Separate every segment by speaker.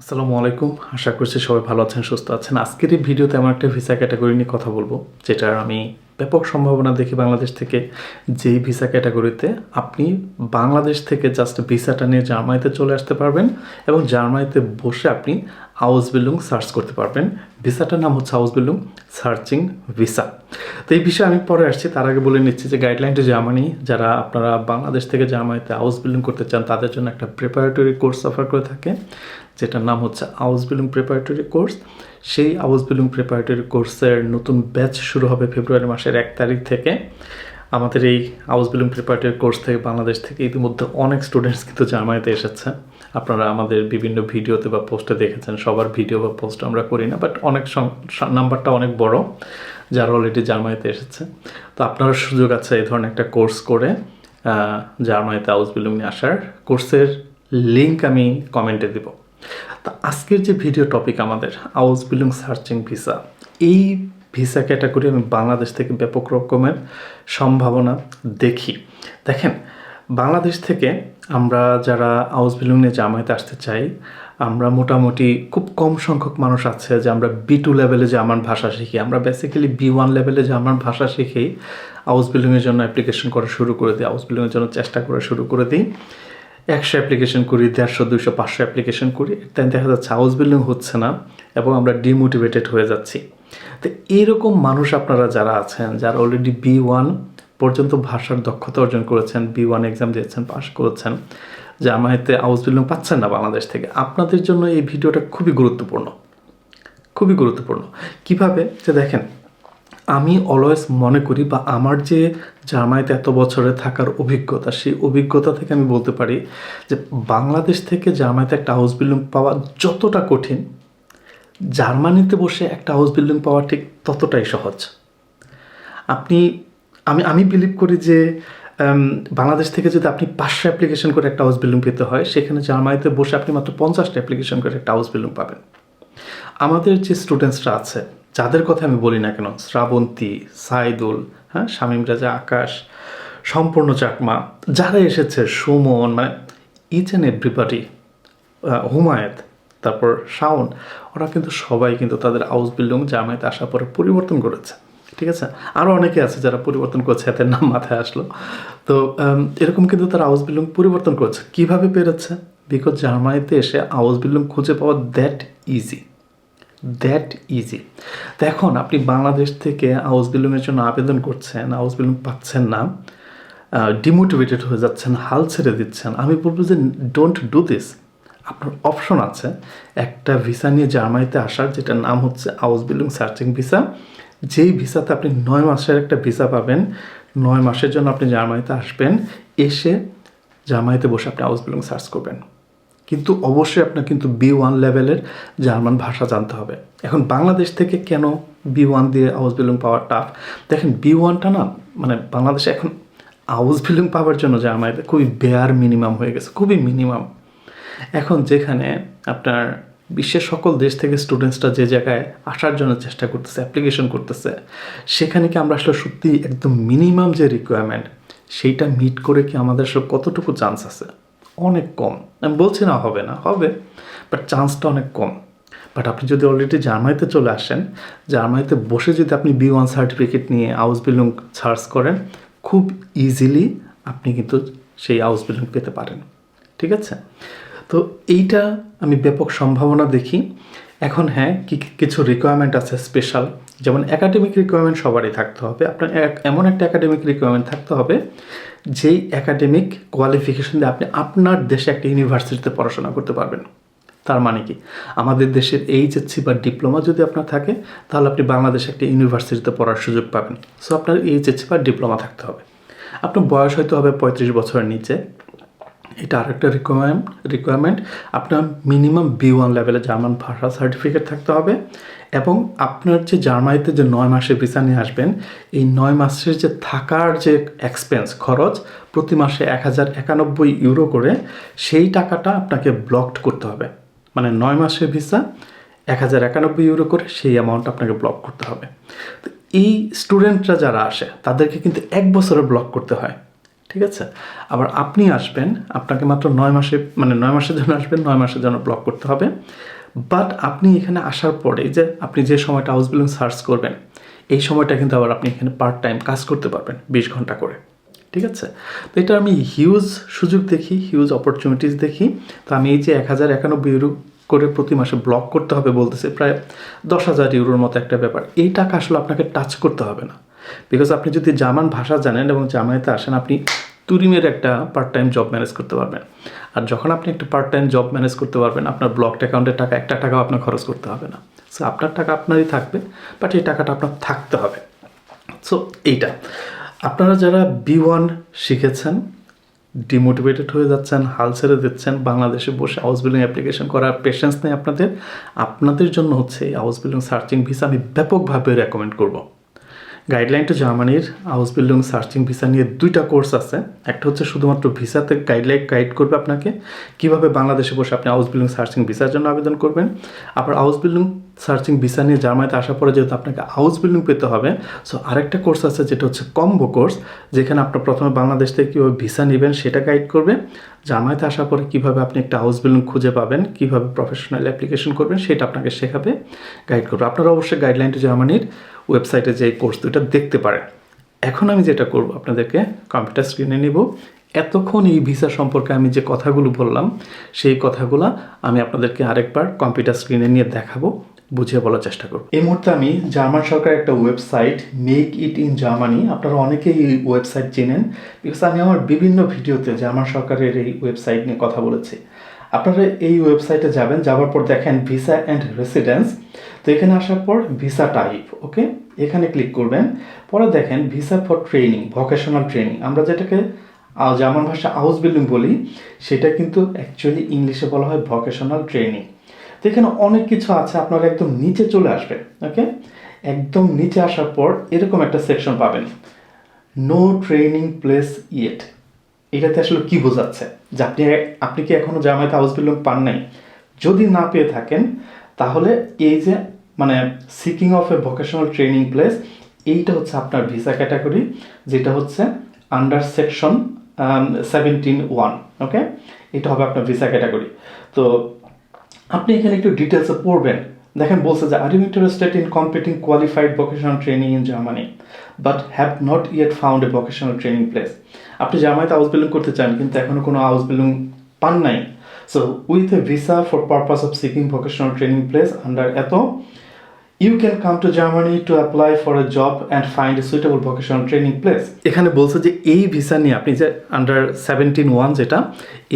Speaker 1: আসসালামু আলাইকুম। আশা করছি সবাই ভালো আছেন, সুস্থ আছেন। আজকের এই ভিডিওতে আমার একটা ভিসা ক্যাটাগরি নিয়ে কথা বলব, যেটার আমি ব্যাপক সম্ভাবনা দেখি বাংলাদেশ থেকে। যেই ভিসা ক্যাটাগরিতে আপনি বাংলাদেশ থেকে জাস্ট ভিসাটা নিয়ে জার্মানিতে চলে আসতে পারবেন এবং জার্মানিতে বসে আপনি হাউস বিল্ডিং সার্চ করতে পারবেন। ভিসাটার নাম হচ্ছে হাউস বিল্ডিং সার্চিং ভিসা তো এই বিষয়ে আমি পরে আসছি। তার আগে বলে নিচ্ছি যে গাইডলাইন টু জার্মানি যারা আপনারা বাংলাদেশ থেকে জার্মানিতে হাউস বিল্ডিং করতে চান, তাদের জন্য একটা প্রিপারেটরি কোর্স অফার করে থাকে, যেটার নাম হচ্ছে হাউস বিল্ডিং প্রিপারেটরি কোর্স সেই হাউস বিল্ডিং প্রিপারেটরি কোর্সের নতুন ব্যাচ শুরু হবে ফেব্রুয়ারি মাসের এক তারিখ থেকে। আমাদের এই হাউস বিল্ডিং প্রিপারেটরি কোর্স থেকে বাংলাদেশ থেকে ইতিমধ্যে অনেক স্টুডেন্টস কিন্তু জার্মানিতে এসেছে। আপনারা আমাদের বিভিন্ন ভিডিওতে বা পোস্টে দেখেছেন, সবার ভিডিও বা পোস্ট আমরা করি না বাট অনেক নাম্বারটা অনেক বড়। যারা অলরেডি জার্মানিতে এসেছে। তো আপনারও সুযোগ আছে এই ধরনের একটা কোর্স করে জার্মানিতে হাউস বিল্ডিং নিয়ে আসার। কোর্সের লিঙ্ক আমি কমেন্টে দিব। তা আজকের যে ভিডিও টপিক আমাদের হাউস বিল্ডিং সার্চিং ভিসা এই ভিসা ক্যাটাগরি আমি বাংলাদেশ থেকে ব্যাপক রকমের সম্ভাবনা দেখি। দেখেন, বাংলাদেশ থেকে আমরা যারা হাউস বিল্ডিং নিয়ে জামায়াতে আসতে চাই, আমরা মোটামুটি খুব কম সংখ্যক মানুষ আছে যে আমরা বি টু লেভেলে আমার ভাষা শিখি। আমরা বেসিক্যালি বি ওয়ান লেভেলে আমার ভাষা শিখি হাউস বিল্ডিংয়ের জন্য অ্যাপ্লিকেশন করা শুরু করে দিই হাউস বিল্ডিংয়ের জন্য চেষ্টা করা শুরু করে দিই। একশো অ্যাপ্লিকেশন করি, দেড়শো দুশো পাঁচশো অ্যাপ্লিকেশন করি। তাই দেখা যাচ্ছে হাউস বিল্ডিং হচ্ছে না এবং আমরা ডিমোটিভেটেড হয়ে যাচ্ছি। তো এইরকম মানুষ আপনারা যারা আছেন, যারা অলরেডি বি ওয়ান পর্যন্ত ভাষার দক্ষতা অর্জন করেছেন বি ওয়ান এক্সাম দিয়েছেন, পাশ করেছেন আমাতে হাউস বিল্ডিং পাচ্ছেন না বাংলাদেশ থেকে। আপনাদের জন্য এই ভিডিওটা খুবই গুরুত্বপূর্ণ। খুবই গুরুত্বপূর্ণ। কীভাবে? যে দেখেন, আমি অলওয়েজ মনে করি বা আমার যে জার্মানিতে এত বছরে থাকার অভিজ্ঞতা, সেই অভিজ্ঞতা থেকে আমি বলতে পারি যে বাংলাদেশ থেকে জার্মানিতে একটা হাউস বিল্ডিং পাওয়া যতটা কঠিন, জার্মানিতে বসে একটা হাউস বিল্ডিং পাওয়া ঠিক ততটাই সহজ। আপনি আমি আমি বিলিভ করি যে বাংলাদেশ থেকে যদি আপনি পাঁচশো অ্যাপ্লিকেশন করে একটা হাউস বিল্ডিং পেতে হয়, সেখানে জার্মানিতে বসে আপনি মাত্র পঞ্চাশটা অ্যাপ্লিকেশন করে একটা হাউস বিল্ডিং পাবেন। আমাদের যে স্টুডেন্টসরা আছে, যাদের কথা আমি বলি না কেন, শ্রাবন্তী, সাইদুল হ্যাঁ শামীম রাজা, আকাশ, সম্পূর্ণ চাকমা, যারা এসেছে, সুমন মানে ইচ অ্যান্ড এভরিবাডি হুমায়ত তারপর শাওন, ওরা কিন্তু সবাই কিন্তু তাদের হাউস বিল্ডিং জামায়াতে আসার পরে পরিবর্তন করেছে। ঠিক আছে? আরও অনেকে আছে যারা পরিবর্তন করছে, এদের নাম মাথায় আসলো। তো এরকম কিন্তু তারা আউস বিল্ডিং পরিবর্তন করছে। কীভাবে পেরেছে? বিকজ জার্মানিতে এসে আউস বিল্ডিং খুঁজে পাওয়া দ্যাট ইজি দ্যাট ইজি দেখুন আপনি বাংলাদেশ থেকে হাউস বিল্ডিংয়ের জন্য আবেদন করছেন হাউস বিল্ডিং পাচ্ছেন না ডিমোটিভেটেড হয়ে যাচ্ছেন, হাল ছেড়ে দিচ্ছেন। আমি বলব যে ডোন্ট ডু দিস আপনার অপশন আছে। একটা ভিসা নিয়ে জার্মানিতে আসার, যেটার নাম হচ্ছে হাউস বিল্ডিং সার্চিং ভিসা যেই ভিসাতে আপনি নয় মাসের একটা ভিসা পাবেন, নয় মাসের জন্য আপনি জার্মানিতে আসবেন, এসে জার্মানিতে বসে আপনি হাউস বিল্ডিং সার্চ করবেন। কিন্তু অবশ্যই আপনার কিন্তু বি ওয়ান লেভেলের জার্মান ভাষা জানতে হবে। এখন বাংলাদেশ থেকে কেন বি ওয়ান দিয়ে হাউস বিল্ডিং পাওয়ার টাফ দেখেন বি ওয়ানটা না মানে বাংলাদেশে এখন হাউস বিল্ডিং পাওয়ার জন্য জার্মানিতে খুবই বেয়ার মিনিমাম হয়ে গেছে, খুবই মিনিমাম এখন যেখানে আপনার বিশ্বের সকল দেশ থেকে স্টুডেন্টসরা যে জায়গায় আসার জন্য চেষ্টা করতেছে অ্যাপ্লিকেশন করতেছে, সেখানে কি আমরা আসলে সত্যি একদম মিনিমাম যে রিকোয়ারমেন্ট সেইটা মিট করে কি আমাদের আসলে কতটুকু চান্স আছে? অনেক কম। আমি বলছি না হবে না, হবে বাট চান্সটা অনেক কম। বাট আপনি যদি অলরেডি জার্মানিতে চলে আসেন, জার্মানিতে বসে যদি আপনি বি ওয়ান সার্টিফিকেট নিয়ে হাউস বিল্ডিং সার্চ করেন, খুব ইজিলি আপনি কিন্তু সেই হাউস বিল্ডিং পেতে পারেন। ঠিক আছে? তো এইটা আমি ব্যাপক সম্ভাবনা দেখি। এখন হ্যাঁ কিছু রিকোয়ারমেন্ট আছে স্পেশাল যেমন একাডেমিক রিকোয়ারমেন্ট সবারই থাকতে হবে। আপনার এমন একটা একাডেমিক রিকোয়ারমেন্ট থাকতে হবে, যেই একাডেমিক কোয়ালিফিকেশন দিয়ে আপনি আপনার দেশে একটা ইউনিভার্সিটিতে পড়াশোনা করতে পারবেন। তার মানে কি? আমাদের দেশের এইচএসসি বা ডিপ্লোমা যদি আপনার থাকে, তাহলে আপনি বাংলাদেশে একটা ইউনিভার্সিটিতে পড়ার সুযোগ পাবেন। সো আপনার এইচএসসি বা ডিপ্লোমা থাকতে হবে। আপনার বয়স হয়তো হবে পঁয়ত্রিশ বছরের নিচে। এটা আরেকটা রিকোয়ারমেন্ট রিকোয়ারমেন্ট আপনার মিনিমাম বি ওয়ান লেভেলে জার্মান ভাষা সার্টিফিকেট থাকতে হবে এবং আপনার যে জার্মানিতে যে নয় মাসের ভিসা নিয়ে আসবেন, এই নয় মাসের যে থাকার যে এক্সপেন্স খরচ প্রতি মাসে এক হাজার একানব্বই ইউরো করে সেই টাকাটা আপনাকে ব্লকড করতে হবে। মানে নয় মাসের ভিসা এক হাজার একানব্বই ইউরো করে সেই অ্যামাউন্ট আপনাকে ব্লক করতে হবে। তো এই স্টুডেন্টরা যারা আসে, তাদেরকে কিন্তু এক বছরে ব্লক করতে হয়। ঠিক আছে? আবার আপনি আসবেন, আপনাকে মাত্র নয় মাসে মানে নয় মাসের জন্য আসবেন, নয় মাসের জন্য ব্লক করতে হবে। বাট আপনি এখানে আসার পরে যে আপনি যে সময়টা হাউস বিল্ডিং সার্চ করবেন, এই সময়টা কিন্তু আবার আপনি এখানে পার্ট টাইম কাজ করতে পারবেন, বিশ ঘণ্টা করে। ঠিক আছে? তো এটা আমি হিউজ সুযোগ দেখি হিউজ অপরচুনিটিস দেখি। তো আমি এই যে এক হাজার একানব্বই ইউরো করে প্রতি মাসে ব্লক করতে হবে বলতেছে, প্রায় দশ হাজার ইউরোর মতো একটা ব্যাপার। এই টাকা আসলে আপনাকে টাচ করতে হবে না। বিকজ আপনি যদি জার্মান ভাষা জানেন এবং জার্মানিতে আসেন, আপনি তুরিমের একটা পার্ট টাইম জব ম্যানেজ করতে পারবেন। আর যখন আপনি একটা পার্ট টাইম জব ম্যানেজ করতে পারবেন, আপনার ব্লকড অ্যাকাউন্টের টাকা, একটা টাকাও আপনার খরচ করতে হবে না। সো আপনার টাকা আপনারই থাকবে বাট এই টাকাটা আপনার থাকতে হবে। সো এইটা। আপনারা যারা বি ওয়ান শিখেছেন ডিমোটিভেটেড হয়ে যাচ্ছেন, হাল ছেড়ে দিচ্ছেন, বাংলাদেশে বসে হাউস বিল্ডিং অ্যাপ্লিকেশন করার পেশেন্স নেই আপনাদের আপনাদের জন্য হচ্ছে এই হাউস বিল্ডিং সার্চিং ভিসা আমি ব্যাপকভাবে রেকমেন্ড করব। গাইডলাইন টু জার্মানির হাউস বিল্ডিং সার্চিং ভিসা নিয়ে দুইটা কোর্স আছে। একটা হচ্ছে শুধুমাত্র ভিসাতে গাইডলাইন গাইড করবে আপনাকে। কীভাবে বাংলাদেশে বসে আপনি হাউস বিল্ডিং সার্চিং ভিসার জন্য আবেদন করবেন। আবার হাউস বিল্ডিং সার্চিং ভিসা নিয়ে জার্মানিতে আসার পরে যেহেতু আপনাকে হাউস বিল্ডিং পেতে হবে সো আরেকটা কোর্স আছে যেটা হচ্ছে কম্বো কোর্স, যেখানে আপনার প্রথমে বাংলাদেশ থেকে কীভাবে ভিসা নেবেন সেটা গাইড করবে। জার্মানিতে আসার পরে কীভাবে আপনি একটা হাউস বিল্ডিং খুঁজে পাবেন, কীভাবে প্রফেশনাল অ্যাপ্লিকেশন করবেন সেটা আপনাকে শেখাবে গাইড করবে। আপনারা অবশ্যই গাইডলাইন টু জার্মানির ওয়েবসাইটে যে কোর্স দুটা দেখতে পারেন। এখন আমি যেটা করব, আপনাদেরকে কম্পিউটার স্ক্রিনে নিব। এতক্ষণ এই ভিসা সম্পর্কে আমি যে কথাগুলো বললাম, সেই কথাগুলো আমি আপনাদেরকে আরেকবার কম্পিউটার স্ক্রিনে নিয়ে দেখাবো। বুঝিয়ে বলার চেষ্টা করব। এই মুহূর্তে আমি জার্মান সরকারের একটা website make it in Germany আপনারা অনেকেই এই ওয়েবসাইট চেনেন বিকজ আমি আমার বিভিন্ন ভিডিওতে জার্মান সরকারের এই ওয়েবসাইট নিয়ে কথা বলেছি। আপনারা এই ওয়েবসাইটে যাবেন যাওয়ার পর দেখেন ভিসা অ্যান্ড রেসিডেন্স তো এখানে আসার পর ভিসা টাইপ ওকে এখানে ক্লিক করবেন, পরে দেখেন visa for training vocational training আমরা যেটাকে জার্মান ভাষা হাউস বিল্ডিং বলি, সেটা কিন্তু অ্যাকচুয়ালি ইংলিশে বলা হয় ভোকেশনাল ট্রেনিং তো এখানে অনেক কিছু আছে, আপনারা একদম নিচে চলে আসবেন, ওকে? একদম নিচে আসার পর এরকম একটা সেকশন পাবেন। নো ট্রেনিং প্লেস ইয়েট এটাতে আসলে কি বোঝাচ্ছে? যে আপনি আপনি কি এখনও জামায়াতে হাউস বিল্ডিং পান নাই? যদি না পেয়ে থাকেন, তাহলে এই যে মানে seeking of a vocational training place এইটা হচ্ছে আপনার ভিসা ক্যাটাগরি যেটা হচ্ছে under section seventeen one okay? এটা হবে আপনার ভিসা ক্যাটাগরি তো আপনি এখানে একটু ডিটেলসে পড়বেন। দেখেন বলছে যে are you interested in competing qualified vocational training in Germany but have not yet found a vocational training place আপনি জার্মানিতে হাউস বিল্ডিং করতে চান, কিন্তু এখনও কোনো হাউস বিল্ডিং পান নাই। So with a visa for purpose of seeking vocational training place under এত you can come to Germany to apply for a job and find a suitable vocational training place এখানে বলছে যে এই ভিসা নিয়ে আপনি যে আন্ডার সেভেন্টিন ওয়ান যেটা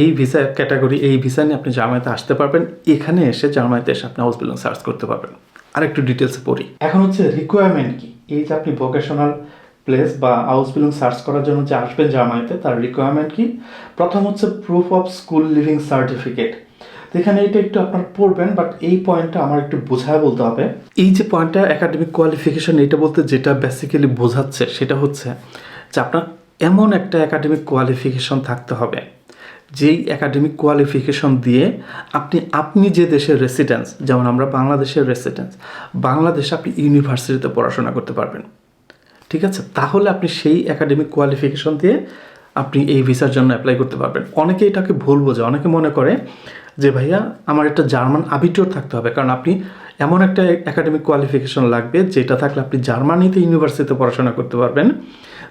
Speaker 1: এই ভিসা ক্যাটাগরি এই ভিসা নিয়ে আপনি জার্মানিতে আসতে পারবেন। এখানে এসে জার্মানিতে এসে আপনি হাউস বিল্ডিং সার্চ করতে পারবেন। আর একটু ডিটেলসে পড়ি। এখন হচ্ছে রিকোয়ারমেন্ট কি? এই যে আপনি ভোকেশনাল প্লেস বা হাউস বিল্ডিং সার্চ করার জন্য যে আসবেন জার্মানিতে তার রিকোয়ারমেন্ট কি? প্রথম হচ্ছে proof of school leaving certificate তো এখানে এটা একটু আপনার পড়বেন বাট এই পয়েন্টটা আমার একটু বোঝায় বলতে হবে। এই যে পয়েন্টটা একাডেমিক কোয়ালিফিকেশন এটা বলতে যেটা বেসিক্যালি বোঝাচ্ছে, সেটা হচ্ছে যে আপনার এমন একটা একাডেমিক কোয়ালিফিকেশন থাকতে হবে, যেই একাডেমিক কোয়ালিফিকেশন দিয়ে আপনি আপনি যে দেশের রেসিডেন্স যেমন আমরা বাংলাদেশের রেসিডেন্স বাংলাদেশে আপনি ইউনিভার্সিটিতে পড়াশোনা করতে পারবেন। ঠিক আছে? তাহলে আপনি সেই একাডেমিক কোয়ালিফিকেশন দিয়ে আপনি এই ভিসার জন্য অ্যাপ্লাই করতে পারবেন। অনেকে এটাকে ভুল বোঝে, অনেকে মনে করে যে ভাইয়া, আমার একটা জার্মান আবিটিওর থাকতে হবে। কারণ আপনি এমন একটা একাডেমিক কোয়ালিফিকেশন লাগবে, যেটা থাকলে আপনি জার্মানিতে ইউনিভার্সিটিতে পড়াশোনা করতে পারবেন।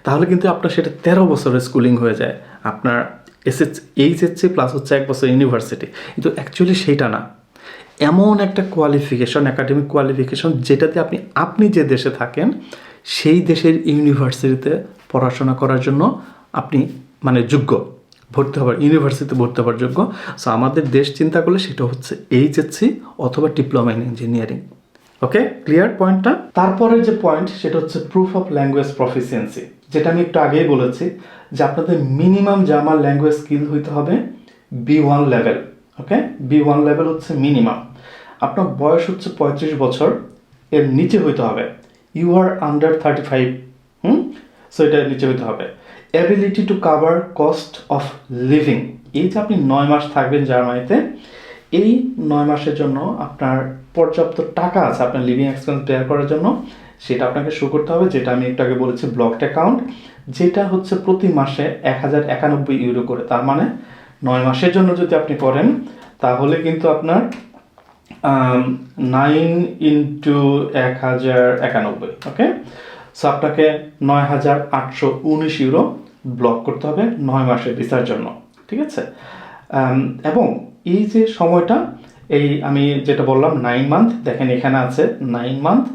Speaker 1: তাহলে কিন্তু আপনার সেটা তেরো বছরের স্কুলিং হয়ে যায়। আপনার এসএস এইচএসসি প্লাস হচ্ছে এক বছর ইউনিভার্সিটি কিন্তু অ্যাকচুয়ালি সেইটা না। এমন একটা কোয়ালিফিকেশন একাডেমিক কোয়ালিফিকেশন যেটাতে আপনি আপনি যে দেশে থাকেন, সেই দেশের ইউনিভার্সিটিতে পড়াশোনা করার জন্য আপনি মানে যোগ্য। ভর্তি হবার ইউনিভার্সিটিতে ভর্তি হবার যোগ্য। সো আমাদের দেশ চিন্তা করলে সেটা হচ্ছে এইচএসসি অথবা diploma in engineering okay clear পয়েন্টটা তারপরের যে পয়েন্ট সেটা হচ্ছে প্রুফ অফ ল্যাঙ্গুয়েজ প্রফিসিয়েন্সি যেটা আমি একটু আগেই বলেছি যে আপনাদের মিনিমাম জার্মান ল্যাঙ্গুয়েজ স্কিল হইতে হবে B one level okay B one level হচ্ছে মিনিমাম আপনার বয়স হচ্ছে পঁয়ত্রিশ বছর, এর নিচে হইতে হবে। You are under thirty five hmm? So এটার নিচে হইতে হবে। Ability to cover cost of living এই যে আপনি নয় মাস থাকবেন জার্মানিতে, এই নয় মাসের জন্য আপনার পর্যাপ্ত টাকা আছে, আপনার লিভিং এক্সপেন্স বেয়ার করার জন্য। সেটা আপনাকে শো করতে হবে, যেটা আমি একটু আগে বলেছি ব্লকড অ্যাকাউন্ট যেটা হচ্ছে প্রতি মাসে এক হাজার একানব্বই ইউরো করে। তার মানে নয় মাসের জন্য যদি আপনি করেন, তাহলে কিন্তু আপনার নাইন ইন্টু এক হাজার একানব্বই ওকে সো আপনাকে নয় হাজার আটশো উনিশ ইউরো ব্লক করতে হবে নয় মাসের ভিসার জন্য, ঠিক আছে? এবং এই যে সময়টা, এই আমি যেটা বললাম নাইন মান্থ দেখেন এখানে আছে নাইন মান্থ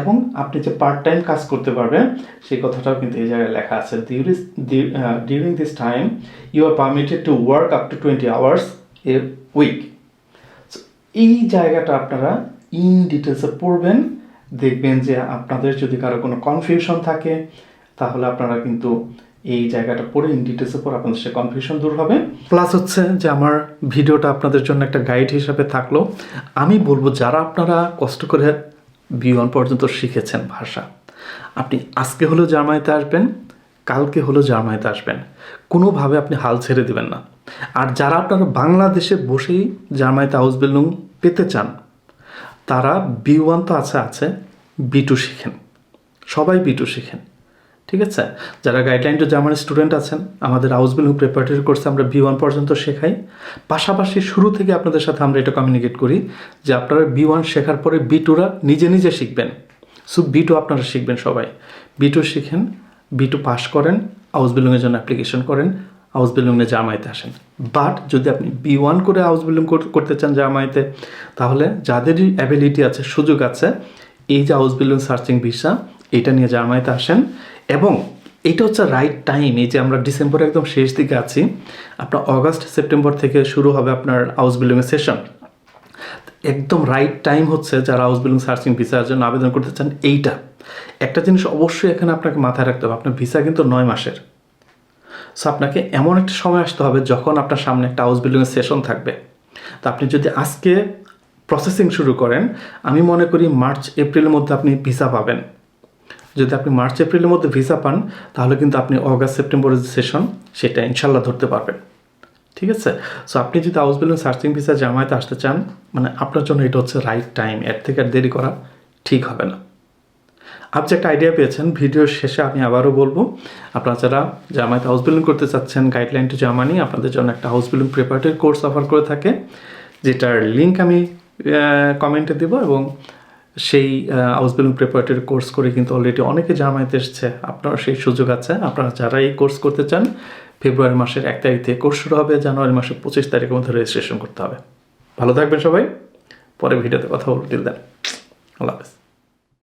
Speaker 1: এবং আপনি যে পার্ট টাইম কাজ করতে পারবেন, সেই কথাটাও কিন্তু এই জায়গায় লেখা আছে during this time you are permitted to work up to twenty hours a week এই জায়গাটা আপনারা ইন ডিটেলসে পড়বেন, দেখবেন যে আপনাদের যদি কারও কোনো কনফিউশন থাকে, তাহলে আপনারা কিন্তু এই জায়গাটা পড়ে ইন ডিটেলসে পড়ে আপনাদের সে কনফিউশন দূর হবে। প্লাস হচ্ছে যে আমার ভিডিওটা আপনাদের জন্য একটা গাইড হিসাবে থাকল। আমি বলব যারা আপনারা কষ্ট করে বি পর্যন্ত শিখেছেন ভাষা, আপনি আজকে হলেও জার্মানিতে আসবেন, কালকে হলেও জার্মানিতে আসবেন। কোনোভাবে আপনি হাল ছেড়ে দিবেন না। আর যারা আপনারা বাংলাদেশে বসেই জার্মানিতে হাউস বিল্ডিং পেতে চান, তারা বি ওয়ান তো আছে আছে বি টু শিখেন। সবাই বি টু শিখেন। ঠিক আছে? যারা গাইডলাইন টু জার্মানি স্টুডেন্ট আছেন, আমাদের হাউস বিল্ডিং প্রিপারেটরি কোর্সে আমরা বি ওয়ান পর্যন্ত শেখাই। পাশাপাশি শুরু থেকে আপনাদের সাথে আমরা এটা কমিউনিকেট করি যে আপনারা বি ওয়ান শেখার পরে বি টুরা নিজে নিজে শিখবেন। সো বি টু আপনারা শিখবেন সবাই। বি টু শিখেন বি টু পাস করেন হাউস বিল্ডিংয়ের জন্য অ্যাপ্লিকেশন করেন হাউস বিল্ডিংয়ে জামাইতে আসেন। বাট যদি আপনি বি ওয়ান করে হাউস বিল্ডিং করতে চান জামাইতে তাহলে যাদেরই অ্যাবিলিটি আছে, সুযোগ আছে, এই যে হাউস বিল্ডিং সার্চিং ভিসা এটা নিয়ে জার্মানিতে আসেন। এবং এটা হচ্ছে রাইট টাইম এই যে আমরা ডিসেম্বর একদম শেষ দিকে আছি, আপনার অগাস্ট, সেপ্টেম্বর থেকে শুরু হবে আপনার হাউস বিল্ডিংয়ের সেশন একদম রাইট টাইম হচ্ছে যারা হাউস বিল্ডিং সার্চিং ভিসার জন্য আবেদন করতে চান, এইটা। একটা জিনিস অবশ্যই এখানে আপনাকে মাথায় রাখতে হবে, আপনার ভিসা কিন্তু নয় মাসের। সো আপনাকে এমন একটা সময় আসতে হবে যখন আপনার সামনে একটা হাউস বিল্ডিংয়ের সেশন থাকবে। তো আপনি যদি আজকে প্রসেসিং শুরু করেন, আমি মনে করি মার্চ এপ্রিলের মধ্যে আপনি ভিসা পাবেন। যদি আপনি মার্চ, এপ্রিলের মধ্যে ভিসা পান, তাহলে কিন্তু আপনি অগাস্ট, সেপ্টেম্বরের যে সেশন, সেটা ইনশাল্লাহ ধরতে পারবেন। ঠিক আছে? সো আপনি যদি হাউস বিল্ডিং সার্চিং ভিসা জামায়াতে আসতে চান মানে আপনার জন্য এটা হচ্ছে রাইট টাইম এর থেকে আর দেরি করা ঠিক হবে না। আপনি একটা আইডিয়া পেয়েছেন ভিডিওর শেষে আমি আবারও বলব, আপনারা যারা জামায়াতে হাউস বিল্ডিং করতে চাচ্ছেন গাইডলাইন টু জার্মানি আপনাদের জন্য একটা হাউস বিল্ডিং প্রিপারেটরি কোর্স অফার করে থাকে, যেটার লিঙ্ক আমি কমেন্টে দেবো এবং সেই হাউস বিল্ডিং প্রিপারেটরি কোর্স করে কিন্তু অলরেডি অনেকে জার্মানিতে এসছে। আপনার সেই সুযোগ আছে। আপনারা যারা এই কোর্স করতে চান ফেব্রুয়ারি মাসের এক তারিখ থেকে কোর্স শুরু হবে। জানুয়ারি মাসের পঁচিশ তারিখের মধ্যে রেজিস্ট্রেশন করতে হবে। ভালো থাকবেন সবাই। পরে ভিডিওতে কথা বলব। দিল দেন আল্লাহ হাফেজ।